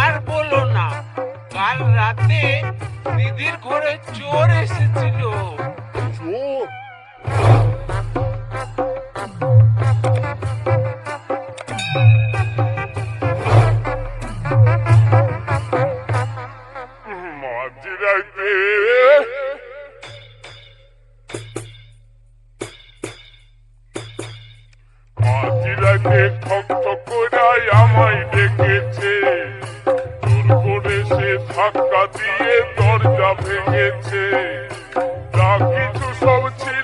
আর বলো না কাল রাতে দিদির ঘরে চোর এসেছিল। চোর? করে ডেকেছে জোর করে সে ধাক্কা দিয়ে দরজা ভেঙেছে। যা কিছু সব ছিল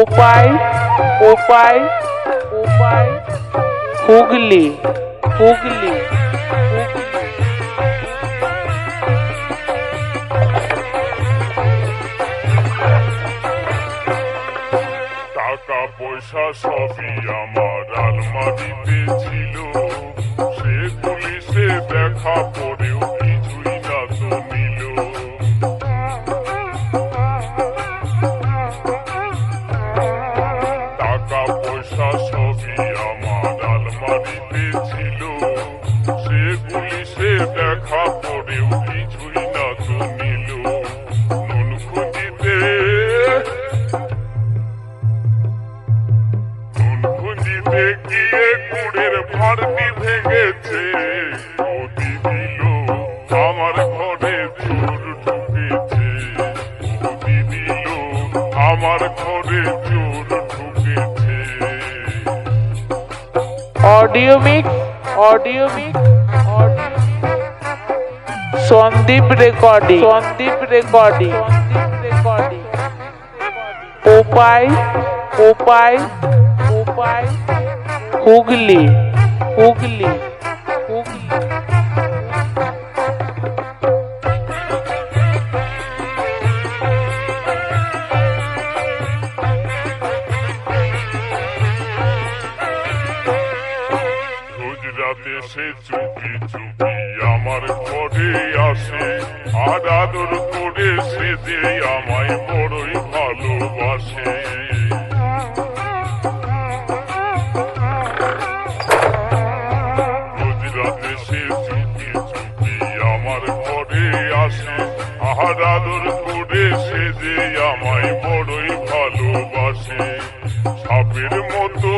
পোপাই পোপাই পোপাই হুগলি হুগলি টাকা পয়সা সবই আমার আলমারিতে ছিল। সে পুলিশে দেখা পরেও পুলিশে দেখা পরেও কিছুই না তো নিল নুন খুঁজিতে নুন খুঁজিতে গিয়ে কুড়ের ভেঙেছে। আমার ঘরে চোর ঢুকেছে। অতি দিল, আমার ঘরে চোর ঢুকেছে। Audio audio Sandeep recording. Sandeep recording. Sandeep recording পোপাই পোপাই পোপাই Hooghly. Hooghly Hooghly. সে চুপি চুপি আমার ঘরে আসে। আর আদর করে সে যে আমায় বড়ই ভালোবাসে। চুপি আমার ঘরে আসে। আর আদর করে সে যে আমায় বড়ই ভালোবাসে। সাপের মতো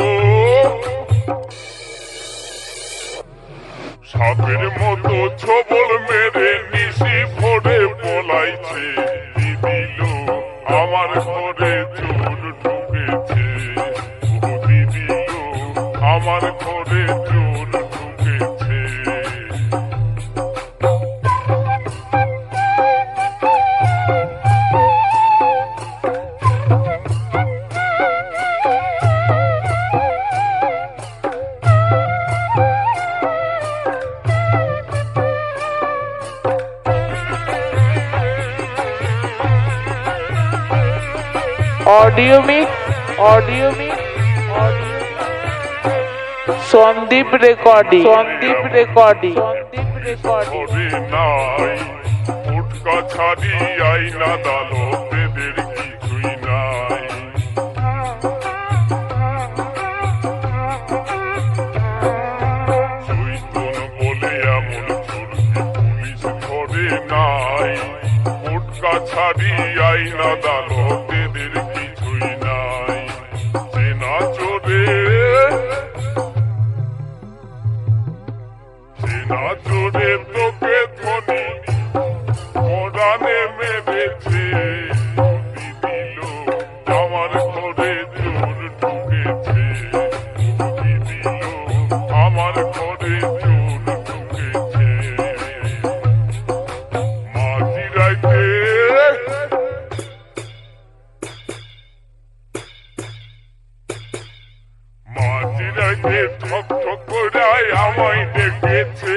সাপের মতো ছবল মেরে audio mix audio audio Sandeep recording Sandeep recording Sandeep recording ফুটকা ছাড়ি আইনা দালতেদের কিছুই নাই চৈতন বলে এমন নাই ছাড়ি আইনা দালতেদের তোদের তো বেধনি কোরআনে মেরেছে দিল আমার ঘরে চোর ঢুকেছে দিল আমার ঘরে চোর ঢুকেছে মাঝিরাইতে মাঝিরাইতে ঠক ঠক করায় আমায় দেখেছে।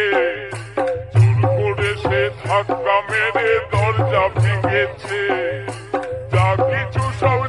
ধাক্কা মেরে দরজা ভেঙেছে। যা কিছু সব